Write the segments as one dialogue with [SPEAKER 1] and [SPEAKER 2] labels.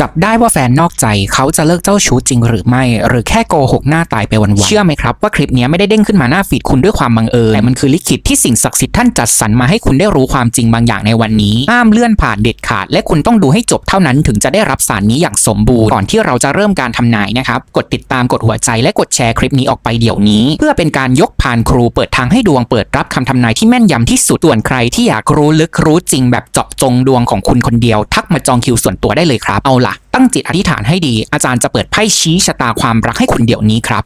[SPEAKER 1] จับได้ว่าแฟนนอกใจเขาจะเลิกเจ้าชู้จริงหรือไม่ หรือแค่โกหกหน้าตายไปวันๆเชื่อไหมครับว่าคลิปเนี้ยไม่ได้เด้งขึ้นมาหน้าฟีดคุณด้วยความบังเอิญแต่มันคือลิขิตที่สิ่งศักดิ์สิทธิ์ท่านจัดสรรมาให้คุณได้รู้ความจริงบางอย่างในวันนี้ ห้ามเลื่อนผ่านเด็ดขาด และคุณต้องดูให้จบเท่านั้นถึงจะได้รับสารนี้อย่างสมบูรณ์ก่อนที่เราจะเริ่มการทำนายนะครับกดติดตามกดหัวใจและกดแชร์คลิปนี้ออกไปเดี๋ยวนี้ เพื่อเป็นการยกผ่านครูเปิดทางให้ดวงเปิดรับคำทำนายที่แม่นยำที่สุดส่วนใครที่อยากรู้ลึกรู้จริงแบบเจาะจงดวงของคุณคนเดียว ทักมาจองคิวส่วนตัวได้เลยครับเอาล่ะตั้งจิตอธิษฐานให้ดี อาจารย์จะเปิดไพ่ชี้ชะตาความรักให้คุณเดี๋ยวนี้ครับ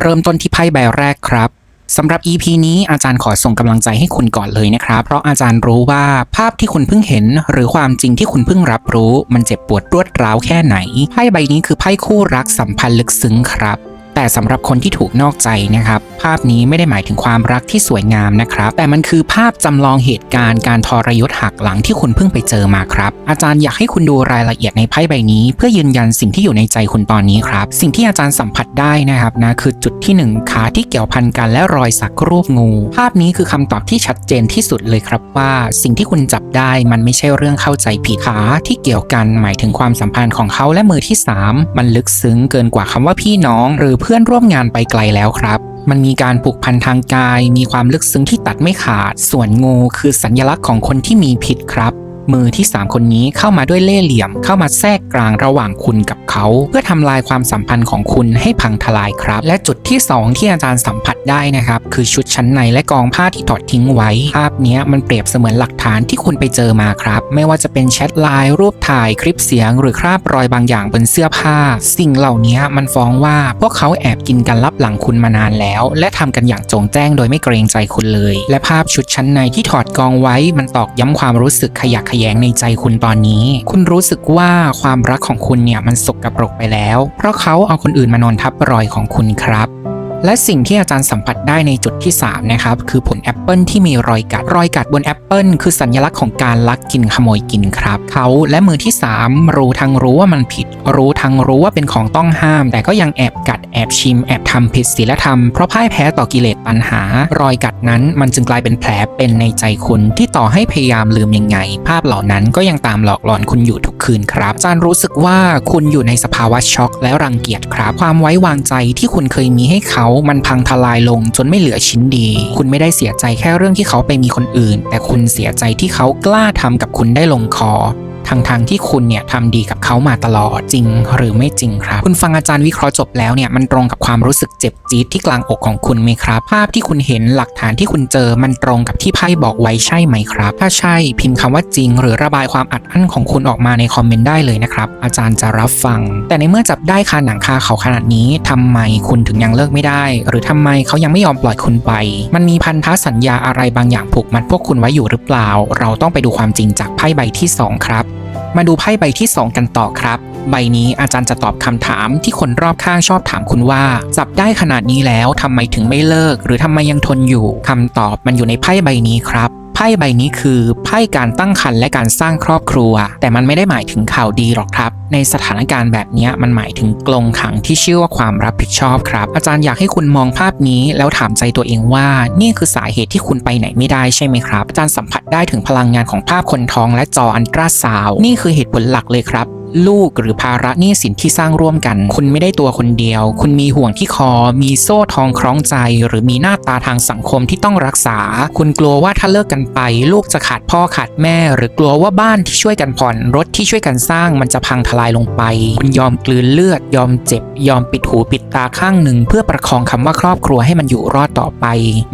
[SPEAKER 1] เริ่มต้นที่ไพ่ใบแรกครับสำหรับ EP นี้อาจารย์ขอส่งกำลังใจให้คุณก่อนเลยนะครับ เพราะอาจารย์รู้ว่าภาพที่คุณเพิ่งเห็น หรือความจริงที่คุณเพิ่งรับรู้ มันเจ็บปวดรวดร้าวแค่ไหนไพ่ใบนี้คือไพ่คู่รักสัมพันธ์ลึกซึ้งครับ แต่สำหรับคนที่ถูกนอกใจนะครับ ภาพนี้ไม่ได้หมายถึงความรักที่สวยงามนะครับ แต่มันคือภาพจำลองเหตุการณ์การทรยศหักหลังที่คุณเพิ่งไปเจอมาครับ อาจารย์อยากให้คุณดูรายละเอียดในไพ่ใบนี้ เพื่อยืนยันสิ่งที่อยู่ในใจคุณตอนนี้ครับ สิ่งที่อาจารย์สัมผัสได้นะครับนะคือจุดที่หนึ่งขาที่เกี่ยวพันกันและรอยสักรูปงู ภาพนี้คือคำตอบที่ชัดเจนที่สุดเลยครับว่า สิ่งที่คุณจับได้มันไม่ใช่เรื่องเข้าใจผิดขาที่เกี่ยวกัน หมายถึงความสัมพันธ์ของเขาและมือที่สามมันลึกซึ้งเกินกว่าคำว่าพี่น้องหรือพื่อนร่วมงานไปไกลแล้วครับ มันมีการผูกพันทางกาย มีความลึกซึ้งที่ตัดไม่ขาด ส่วนงูคือสัญลักษณ์ของคนที่มีพิษครับ มือที่ 3 คนนี้เข้ามาด้วยเล่ห์เหลี่ยมเข้ามาแทรกกลางระหว่างคุณกับ เขาเพื่อทำลายความสัมพันธ์ของคุณให้พังทลายครับ และจุดที่ 2 ที่อาจารย์สัมผัสได้นะครับ คือชุดชั้นในและกองผ้าที่ถอดทิ้งไว้ ภาพนี้มันเปรียบเสมือนหลักฐานที่คุณไปเจอมาครับ ไม่ว่าจะเป็นแชทไลน์รูปถ่ายคลิปเสียง หรือคราบรอยบางอย่างบนเสื้อผ้า สิ่งเหล่านี้มันฟ้องว่าพวกเขาแอบกินกันลับหลังคุณมานานแล้ว และทำกันอย่างจงแจ้งโดยไม่เกรงใจคุณเลย และภาพชุดชั้นในที่ถอดกองไว้ มันตอกย้ำความรู้สึกขยะแขยงในใจคุณตอนนี้ คุณรู้สึกว่าความรักของคุณเนี่ยมันสกปรกไปแล้ว เพราะเขาเอาคนอื่นมานอนทับรอยของคุณครับ และสิ่งที่อาจารย์สัมผัสได้ในจุดที่ 3 นะครับ คือผลแอปเปิลที่มีรอยกัด รอยกัดบนแอปเปิลคือสัญลักษณ์ของการลักกินขโมยกินครับ เขาและมือที่ 3 รู้ทั้งรู้ว่ามันผิด รู้ทั้งรู้ว่าเป็นของต้องห้าม แต่ก็ยังแอบกัดแอบชิม แอบทำผิดศีลธรรม เพราะพ่ายแพ้ต่อกิเลสตัณหา รอยกัดนั้นมันจึงกลายเป็นแผลเป็นในใจคุณที่ต่อให้พยายามลืมยังไง ภาพเหล่านั้นก็ยังตามหลอกหลอนคุณอยู่ทุกคืนครับอาจารย์รู้สึกว่าคุณอยู่ในสภาวะช็อกและรังเกียจครับความไว้วางใจที่คุณเคยมีให้เขามันพังทลายลงจนไม่เหลือชิ้นดี คุณไม่ได้เสียใจแค่เรื่องที่เขาไปมีคนอื่น แต่คุณเสียใจที่เขากล้าทำกับคุณได้ลงคอ ทางทางๆที่คุณเนี่ยทำดีกับเขามาตลอดจริงหรือไม่จริงครับ คุณฟังอาจารย์วิเคราะห์จบแล้วเนี่ยมันตรงกับความรู้สึกเจ็บจี๊ดที่กลางอกของคุณไหมครับ ภาพที่คุณเห็นหลักฐานที่คุณเจอมันตรงกับที่ไพ่บอกไว้ใช่ไหมครับ ถ้าใช่พิมพ์คำว่าจริง หรือระบายความอัดอั้นของคุณออกมาในคอมเมนต์ได้เลยนะครับอาจารย์จะรับฟัง แต่ในเมื่อจับได้คาหนังคาเขาขนาดนี้ทำไมคุณถึงยังเลิกไม่ได้ หรือทำไมเขายังไม่ยอมปล่อยคุณไป มันมีพันธสัญญาอะไรบางอย่างผูกมัดพวกคุณไว้อยู่หรือเปล่า เราต้องไปดูความจริงจากไพ่ใบที่สองครับ มาดูไพ่ใบที่ 2 กันต่อครับ ใบนี้อาจารย์จะตอบคำถามที่คนรอบข้างชอบถามคุณว่า จับได้ขนาดนี้แล้วทำไมถึงไม่เลิก หรือทำไมยังทนอยู่คำตอบมันอยู่ในไพ่ใบนี้ครับ ไพ่ใบนี้คือไพ่การตั้งครรภ์และการสร้างครอบครัว แต่มันไม่ได้หมายถึงข่าวดีหรอกครับ ในสถานการณ์แบบนี้มันหมายถึงกลงขังที่ชื่อว่าความรับผิดชอบครับ อาจารย์อยากให้คุณมองภาพนี้ แล้วถามใจตัวเองว่า นี่คือสาเหตุที่คุณไปไหนไม่ได้ใช่ไหมครับอาจารย์สัมผัสได้ถึงพลังงานของภาพคนท้องและจออันตราซาวนี่คือเหตุผลหลักเลยครับลูกหรือภาระหนี้สินที่สร้างร่วมกัน คุณไม่ได้ตัวคนเดียว คุณมีห่วงที่คอ มีโซ่ทองคล้องใจ หรือมีหน้าตาทางสังคมที่ต้องรักษา คุณกลัวว่าถ้าเลิกกันไป ลูกจะขาดพ่อขาดแม่ หรือกลัวว่าบ้านที่ช่วยกันผ่อนรถที่ช่วยกันสร้างมันจะพังทลายลงไป คุณยอมกลืนเลือด ยอมเจ็บ ยอมปิดหูปิดตาข้างหนึ่ง เพื่อประคองคำว่าครอบครัวให้มันอยู่รอดต่อไป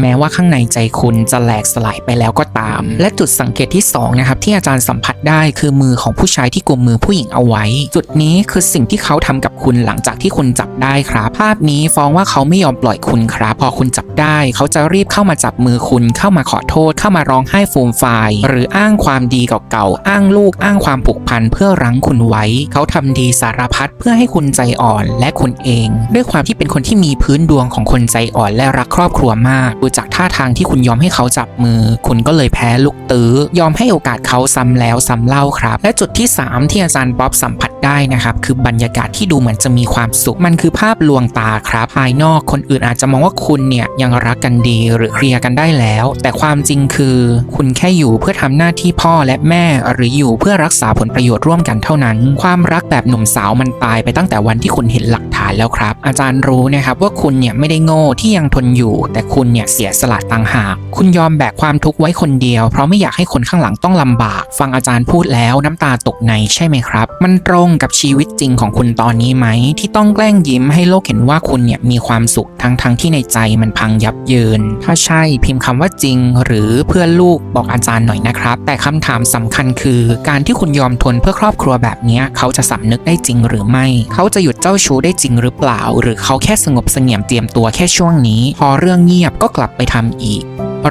[SPEAKER 1] แม้ว่าข้างในใจคุณจะแหลกสลายไปแล้วก็ตาม และจุดสังเกตที่สองนะครับที่อาจารย์สัมผัสได้คือมือของผู้ชายที่กุมมือผู้หญิงเอาไว้ จุดนี้คือสิ่งที่เขาทำกับคุณหลังจากที่คุณจับได้ครับ ภาพนี้ฟ้องว่าเขาไม่ยอมปล่อยคุณครับ พอคุณจับได้ เขาจะรีบเข้ามาจับมือคุณเข้ามาขอโทษเข้ามาร้องไห้ฟูมฟายหรืออ้างความดีเก่าๆอ้างลูกอ้างความผูกพันเพื่อรั้งคุณไว้ เขาทำดีสารพัดเพื่อให้คุณใจอ่อนและคุณเอง ด้วยความที่เป็นคนที่มีพื้นดวงของคนใจอ่อนและรักครอบครัวมากดูจากท่าทางที่คุณยอมให้เขาจับมือ คุณก็เลยแพ้ลูกตื้อยอมให้โอกาสเขาซ้ำแล้วซ้ำเล่าครับ และจุดที่ 3 ที่อาจารย์ป๊อบสัมผัสได้นะครับ คือบรรยากาศที่ดูเหมือนจะมีความสุข มันคือภาพลวงตาครับ ภายนอกคนอื่นอาจจะมองว่าคุณเนี่ยยังรักกันดีหรือเคลียร์กันได้แล้ว แต่ความจริงคือ คุณแค่อยู่เพื่อทำหน้าที่พ่อและแม่ หรืออยู่เพื่อรักษาผลประโยชน์ร่วมกันเท่านั้น ความรักแบบหนุ่มสาวมันตายไปตั้งแต่วันที่คุณเห็นหลักฐานแล้วครับ อาจารย์รู้นะครับว่าคุณเนี่ยไม่ได้โง่ที่ยังทนอยู่ แต่คุณเนี่ยเสียสละต่างหาก คุณยอมแบกความทุกข์ไว้คนเดียว เพราะไม่อยากให้คนข้างหลังต้องลำบาก ฟังอาจารย์พูดแล้วน้ำตาตกในใช่ไหมครับ มันตรงกับชีวิตจริงของคุณตอนนี้ไหม ที่ต้องแกล้งยิ้มให้โลกเห็นว่าคุณเนี่ยมีความสุขทั้งทั้งที่ในใจมันพังยับเยิน ถ้าใช่พิมพ์คำว่าจริง หรือเพื่อลูกบอกอาจารย์หน่อยนะครับ แต่คำถามสำคัญคือ การที่คุณยอมทนเพื่อครอบครัวแบบนี้เขาจะสำนึกได้จริงหรือไม่ เขาจะหยุดเจ้าชู้ได้จริงหรือเปล่า หรือเขาแค่สงบเสงี่ยมเตรียมตัวแค่ช่วงนี้ พอเรื่องเงียบก็กลับไปทำอีก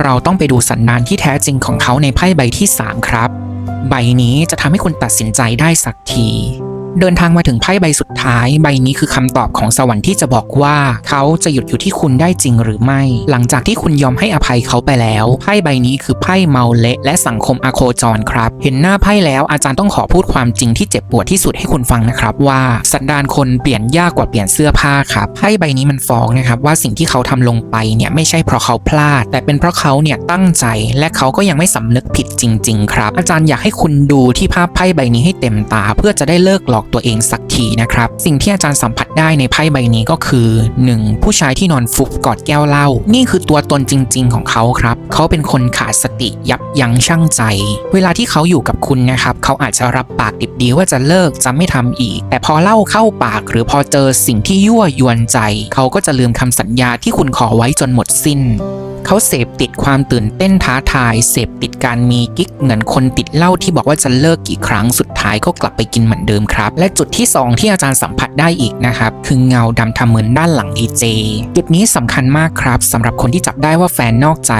[SPEAKER 1] เราต้องไปดูสันดานที่แท้จริงของเขาในไพ่ใบที่ 3 ครับ ใบนี้จะทำให้คุณตัดสินใจได้สักที เดินทางมาถึงไพ่ใบสุดท้าย ใบนี้คือคำตอบของสวรรค์ที่จะบอกว่า เขาจะหยุดอยู่ที่คุณได้จริงหรือไม่ หลังจากที่คุณยอมให้อภัยเขาไปแล้วไพ่ใบนี้คือไพ่เมาเละและสังคมอโคจรครับ เห็นหน้าไพ่แล้วอาจารย์ต้องขอพูดความจริงที่เจ็บปวดที่สุดให้คุณฟังนะครับ ว่าสันดานคนเปลี่ยนยากกว่าเปลี่ยนเสื้อผ้าครับไพ่ใบนี้มันฟ้องนะครับว่าสิ่งที่เขาทำลงไปเนี่ยไม่ใช่เพราะเขาพลาด แต่เป็นเพราะเขาเนี่ยตั้งใจและเขาก็ยังไม่สำนึกผิดจริง ๆ ครับ อาจารย์อยากให้คุณดูที่ภาพไพ่ใบนี้ให้เต็มตา เพื่อจะได้เลิกหลอกตัวเองสักทีนะครับ สิ่งที่อาจารย์สัมผัสได้ในไพ่ใบนี้ก็คือ 1. ผู้ชายที่นอนฟุบกอดแก้วเหล้านี่คือตัวตนจริง ๆ ของเขาครับ เขาเป็นคนขาดสติยับยั้งชั่งใจ เวลาที่เขาอยู่กับคุณนะครับ เขาอาจจะรับปากดิบดีว่าจะเลิกจะไม่ทำอีก แต่พอเล่าเข้าปาก หรือพอเจอสิ่งที่ยั่วยวนใจ เขาก็จะลืมคำสัญญาที่คุณขอไว้จนหมดสิ้น เขาเสพติดความตื่นเต้นท้าทาย เสพติดการมีกิ๊กเหมือนคนติดเหล้าที่บอกว่าจะเลิกกี่ครั้งสุดท้ายก็กลับไปกินเหมือนเดิมครับ และจุดที่ 2 ที่อาจารย์สัมผัสได้อีกนะครับ คือเงาดำทำเหมือนด้านหลังดีเจจุดนี้สำคัญมากครับสำหรับคนที่จับได้ว่าแฟนนอกใจ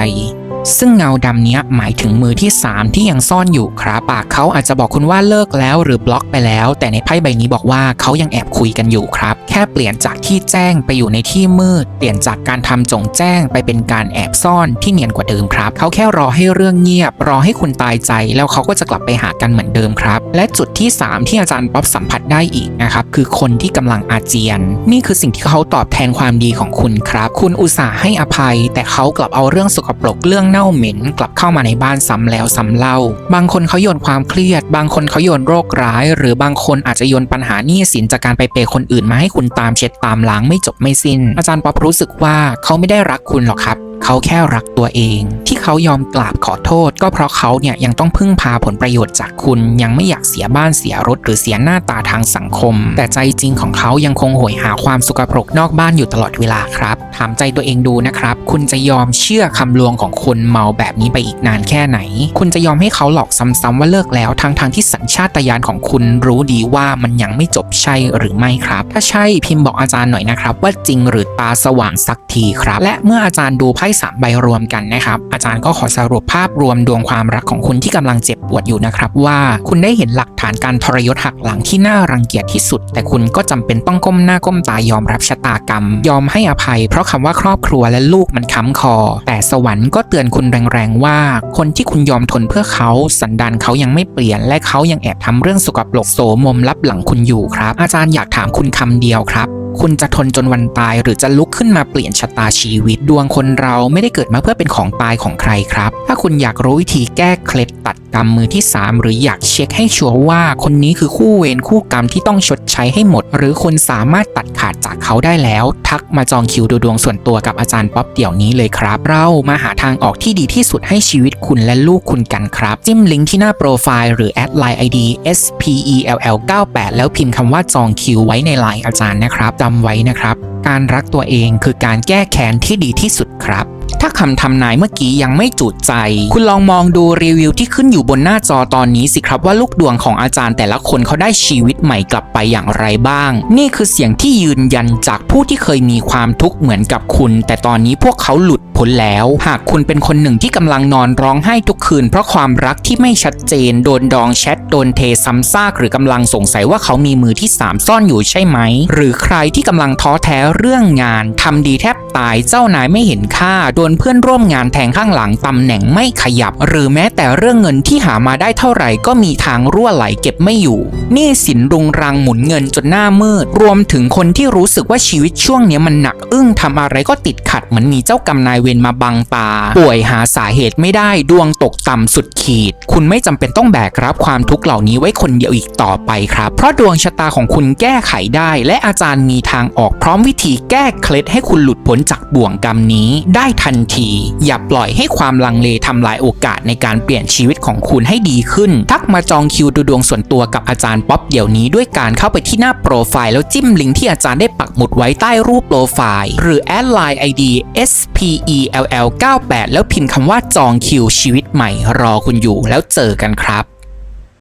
[SPEAKER 1] ซึ่งเงาดำเนี้ยหมายถึงมือที่ 3 ที่ยังซ่อนอยู่ครับปากเขาอาจจะบอกคุณว่าเลิกแล้วหรือบล็อกไปแล้ว แต่ในไพ่ใบนี้บอกว่าเขายังแอบคุยกันอยู่ครับ แค่เปลี่ยนจากที่แจ้งไปอยู่ในที่มืด เปลี่ยนจากการทำจงแจ้งไปเป็นการแอบซ่อนที่เนียนกว่าเดิมครับเขาแค่รอให้เรื่องเงียบ รอให้คุณตายใจ แล้วเขาก็จะกลับไปหากันเหมือนเดิมครับ และจุดที่ 3 ที่อาจารย์ป๊อปสัมผัสได้อีกนะครับคือคนที่กำลังอาเจียน นี่คือสิ่งที่เขาตอบแทนความดีของคุณครับ คุณอุตส่าห์ให้อภัย แต่เขากลับเอาเรื่องสกปรกเรื่องเน่าเหม็นกลับเข้ามาในบ้านซ้ำแล้วซ้ำเล่า บางคนเขาโยนความเครียด บางคนเขาโยนโรคร้าย หรือบางคนอาจจะโยนปัญหาหนี้สินจากการไปเปย์คนอื่นมาให้คุณตามเช็ดตามล้างไม่จบไม่สิ้น อาจารย์ป๊อปรู้สึกว่าเขาไม่ได้รักคุณหรอกครับเขาแค่รักตัวเอง ที่เขายอมกราบขอโทษ ก็เพราะเขาเนี่ยยังต้องพึ่งพาผลประโยชน์จากคุณ ยังไม่อยากเสียบ้านเสียรถ หรือเสียหน้าตาทางสังคม แต่ใจจริงของเขายังคงโหยหาความสุขปรกนอกบ้านอยู่ตลอดเวลาครับ ถามใจตัวเองดูนะครับ คุณจะยอมเชื่อคำลวงของคนเมาแบบนี้ไปอีกนานแค่ไหน คุณจะยอมให้เขาหลอกซ้ำๆว่าเลิกแล้วทั้งทางๆที่สัญชาตญาณของคุณรู้ดีว่ามันยังไม่จบใช่หรือไม่ครับ ถ้าใช่พิมพ์บอกอาจารย์หน่อยนะครับ ว่าจริงหรือตาสว่างสักทีครับ และเมื่ออาจารย์ดูไพ่สามใบรวมกันนะครับ อาจารย์ก็ขอสรุปภาพรวมดวงความรักของคุณที่กำลังเจ็บปวดอยู่นะครับ ว่าคุณได้เห็นหลักฐานการทรยศหักหลังที่น่ารังเกียจที่สุด แต่คุณก็จำเป็นต้องก้มหน้าก้มตายอมรับชะตากรรม ยอมให้อภัย เพราะคำว่าครอบครัวและลูกมันค้ำคอ แต่สวรรค์ก็เตือนคุณแรงๆว่า คนที่คุณยอมทนเพื่อเขาสันดานเขายังไม่เปลี่ยน และเขายังแอบทำเรื่องสกปรกโสมมลับหลังคุณอยู่ครับ อาจารย์อยากถามคุณคำเดียวครับ คุณจะทนจนวันตาย หรือจะลุกขึ้นมาเปลี่ยนชะตาชีวิต ดวงคนเราไม่ได้เกิดมาเพื่อเป็นของตายของใครครับ ถ้าคุณอยากรู้วิธีแก้เคล็ดตัดกรรมมือที่ 3 หรืออยากเช็คให้ชัวร์ว่า คนนี้คือคู่เวรคู่กรรมที่ต้องชดใช้ให้หมด หรือคุณสามารถตัดขาดจากเขาได้แล้ว ทักมาจองคิวดูดวงส่วนตัวกับอาจารย์ป๊อปเดี๋ยวนี้เลยครับ เรามาหาทางออกที่ดีที่สุดให้ชีวิตคุณและลูกคุณกันครับ จิ้มลิงก์ที่หน้าโปรไฟล์หรือแอดไลน์ ID SPELL98 แล้วพิมพ์คำว่าจองคิวไว้ในไลน์อาจารย์นะครับจำไว้นะครับ การรักตัวเองคือการแก้แค้นที่ดีที่สุดครับ ถ้าคำทำนายเมื่อกี้ยังไม่จุดใจ คุณลองมองดูรีวิวที่ขึ้นอยู่บนหน้าจอตอนนี้สิครับว่าลูกดวงของอาจารย์แต่ละคนเขาได้ชีวิตใหม่กลับไปอย่างไรบ้าง นี่คือเสียงที่ยืนยันจากผู้ที่เคยมีความทุกข์เหมือนกับคุณ แต่ตอนนี้พวกเขาหลุดพ้นแล้ว หากคุณเป็นคนหนึ่งที่กำลังนอนร้องไห้ทุกคืน เพราะความรักที่ไม่ชัดเจน โดนดองแชทโดนเทซ้ำซากหรือกำลังสงสัยว่าเขามีมือที่สามซ่อนอยู่ใช่ไหม หรือใครที่กำลังท้อแท้เรื่องงานทำดีแทบตายเจ้านายไม่เห็นค่าโดนนเพื่อนร่วมงานแทงข้างหลังตำแหน่งไม่ขยับ หรือแม้แต่เรื่องเงินที่หามาได้เท่าไหร่ก็มีทางรั่วไหลเก็บไม่อยู่หนี้สินรุงรังหมุนเงินจนหน้ามืด รวมถึงคนที่รู้สึกว่าชีวิตช่วงนี้มันหนัก อึ้งทำอะไรก็ติดขัดเหมือนมีเจ้ากรรมนายเวรมาบังตา ป่วยหาสาเหตุไม่ได้ดวงตกต่ำสุดขีด คุณไม่จำเป็นต้องแบกรับความทุกข์เหล่านี้ไว้คนเดียวอีกต่อไปครับ เพราะดวงชะตาของคุณแก้ไขได้ และอาจารย์มีทางออกพร้อมวิธีแก้เคล็ดให้คุณหลุดพ้นจากบ่วงกรรมนี้ ได้ทันที อย่าปล่อยให้ความลังเลทำลายโอกาสในการเปลี่ยนชีวิตของคุณให้ดีขึ้น ทักมาจองคิวดูดวงส่วนตัวกับอาจารย์ป๊อปเดี๋ยวนี้ด้วยการเข้าไปที่หน้าโปรไฟล์แล้วจิ้มลิงก์ที่อาจารย์ได้ปักหมุดไว้ใต้รูปโปรไฟล์หรือแอดไลน์ ID SPELL 98 แล้วพิมพ์คำว่าจองคิวชีวิตใหม่รอคุณอยู่แล้วเจอกันครับ